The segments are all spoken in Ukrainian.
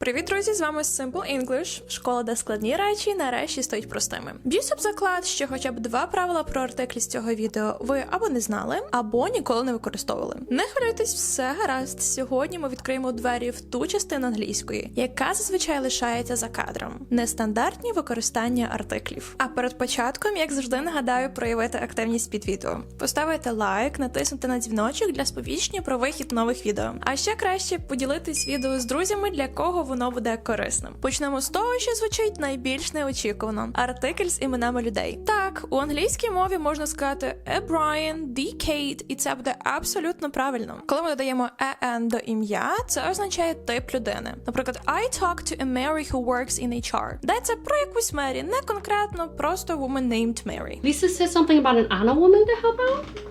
Привіт, друзі! З вами Simple English, школа, де складні речі нарешті стають простими. Б'юсь об заклад, що хоча б два правила про артиклі з цього відео ви або не знали, або ніколи не використовували. Не хвилюйтесь, все гаразд. Сьогодні ми відкриємо двері в ту частину англійської, яка зазвичай лишається за кадром. Нестандартні використання артиклів. А перед початком, як завжди, нагадаю проявити активність під відео, поставити лайк, натиснути на дзвіночок для сповіщення про вихід нових відео. А ще краще поділитись відео з друзями, для кого воно буде корисним. Почнемо з того, що звучить найбільш неочікувано: артикль з іменами людей. Так, у англійській мові можна сказати a Brian, the Kate, і це буде абсолютно правильно. Коли ми додаємо en до ім'я, це означає тип людини. Наприклад, I talk to a Mary who works in HR. Йдеться про якусь Мері, не конкретно, просто woman named Mary. Lisa says something about an Anna woman to help out?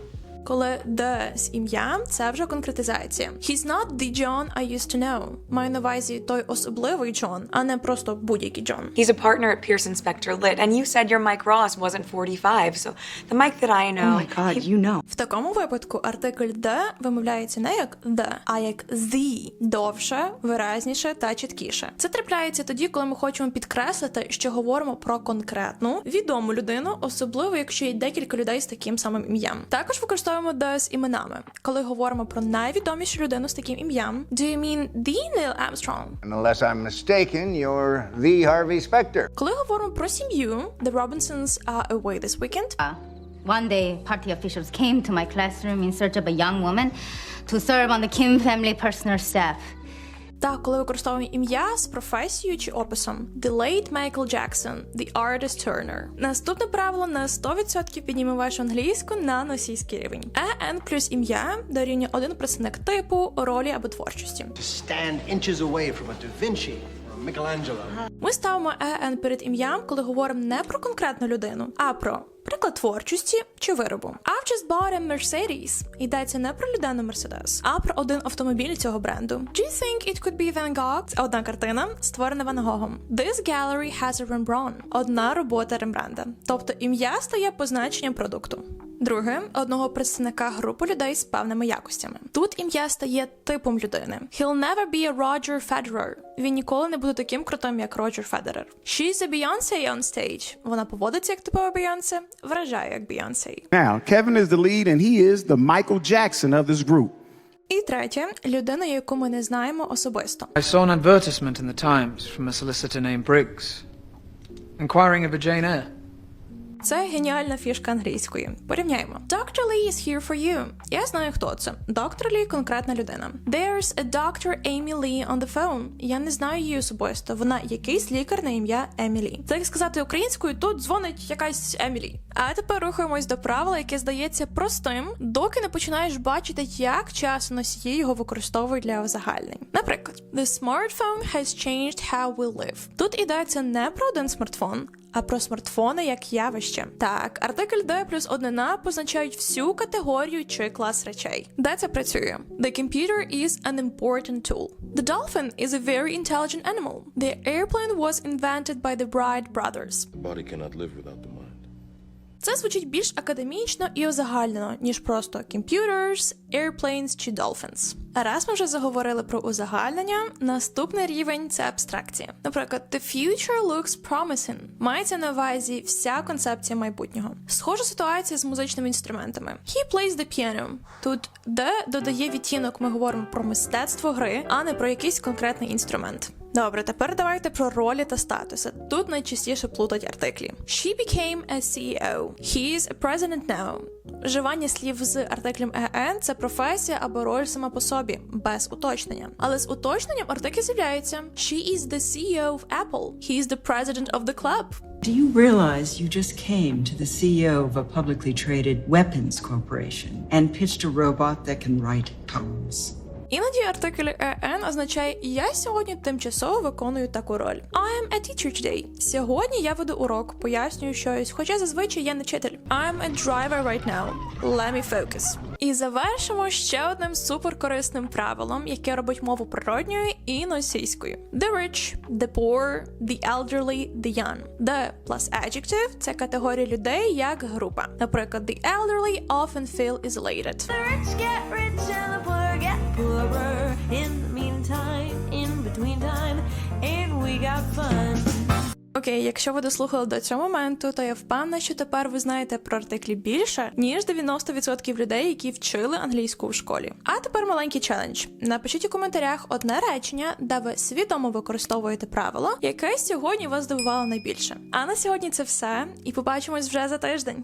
Коли the з ім'ям, це вже конкретизація. He's not the John I used to know. Маю на увазі той особливий Джон, а не просто будь-який Джон. He's a partner at Pearson Spector Lit, and you said your Mike Ross wasn't 45, so the Mike that I know. Oh my god, you know. В такому випадку артикль the вимовляється не як the, а як the. довше, виразніше та чіткіше. Це трапляється тоді, коли ми хочемо підкреслити, що говоримо про конкретну відому людину, особливо якщо є декілька людей з таким самим ім'ям. Також використовуємо the з іменами, коли говоримо про найвідомішу людину з таким ім'ям. Do you mean the Neil Armstrong? Unless I'm mistaken, you're the Harvey Specter. Коли говоримо про сім'ю, the Robinsons are away this weekend. One day, party officials came to my classroom in search of a young woman to serve on the Kim family personal staff. Та коли використовуємо ім'я з професією чи описом. The late Michael Jackson, the artist Turner. Наступне правило на 100% підніме вашу англійську на носійський рівень. EN плюс ім'я дорівнює один представник типу, ролі або творчості. to stand inches away from a Da Vinci or. Ми ставимо EN перед ім'ям, коли говоримо не про конкретну людину, а про приклад творчості чи виробу. I've just bought a Mercedes. Йдеться не про людину Mercedes, а про один автомобіль цього бренду. Do you think it could be Van Gogh? Це одна картина, створена Ван Гогом. This gallery has a Rembrandt. Одна робота Рембранда. Тобто ім'я стає позначенням продукту. Друге одного представника групи людей з певними якостями. Тут ім'я стає типом людини. He'll never be a Roger Federer. Він ніколи не буде таким крутим, як Роджер Федерер. She's a Beyoncé on stage. Вона поводиться як типова Beyoncé, вражає як Beyoncé. Now, Kevin is the lead, and he is the Michael Jackson of this group. І третє людина, яку ми не знаємо особисто. I saw an advertisement in the Times from a solicitor named Briggs, inquiring of a Jane Eyre. Це геніальна фішка англійської. Порівняємо. Dr. Lee is here for you. Я знаю, хто це. Доктор Лі конкретна людина. There's a Dr. Amy Lee on the phone. Я не знаю її особисто. Вона якийсь лікар на ім'я Емілі. Це як сказати українською, тут дзвонить якась Емілі. А тепер рухаємось до правила, яке здається простим, доки не починаєш бачити, як часто носії його використовують для озагальнень. Наприклад, the smartphone has changed how we live. Тут йдеться не про один смартфон, а про смартфони як явище. Так, артикль D плюс однина позначають всю категорію чи клас речей. Де це працює? The computer is an important tool. The dolphin is a very intelligent animal. The airplane was invented by the Wright brothers. The body cannot live without the. Це звучить більш академічно і озагальнено, ніж просто computers, airplanes чи dolphins. А раз ми вже заговорили про узагальнення, наступний рівень це абстракція. Наприклад, the future looks promising. Мається на увазі вся концепція майбутнього. Схожа ситуація з музичними інструментами. He plays the piano. Тут де додає відтінок, ми говоримо про мистецтво гри, а не про якийсь конкретний інструмент. Добре, тепер давайте про ролі та статуси. Тут найчастіше плутать артиклі. She became a CEO. He is a president now. Вживання слів з артиклем «en» – це професія або роль сама по собі, без уточнення. Але з уточненням артикль з'являється. She is the CEO of Apple. He is the president of the club. Do you realize you just came to the CEO of a publicly traded weapons corporation and pitched a robot that can write poems? Іноді артикль ен означає «я сьогодні тимчасово виконую таку роль». I a teacher today. Сьогодні я веду урок, пояснюю щось, хоча зазвичай я не вчитель. I am a driver right now. Let me focus. І завершимо ще одним суперкорисним правилом, яке робить мову природньою і носійською. The rich, the poor, the elderly, the young. The plus adjective – це категорія людей як група. Наприклад, the elderly often feel isolated. The rich get rich and the poor get poorer. In the meantime, in between time, Окей, якщо ви дослухали до цього моменту, то я впевнена, що тепер ви знаєте про артиклі більше, ніж 90% людей, які вчили англійську у школі. А тепер маленький челендж. Напишіть у коментарях одне речення, де ви свідомо використовуєте правило, яке сьогодні вас здивувало найбільше. А на сьогодні це все, і побачимось вже за тиждень.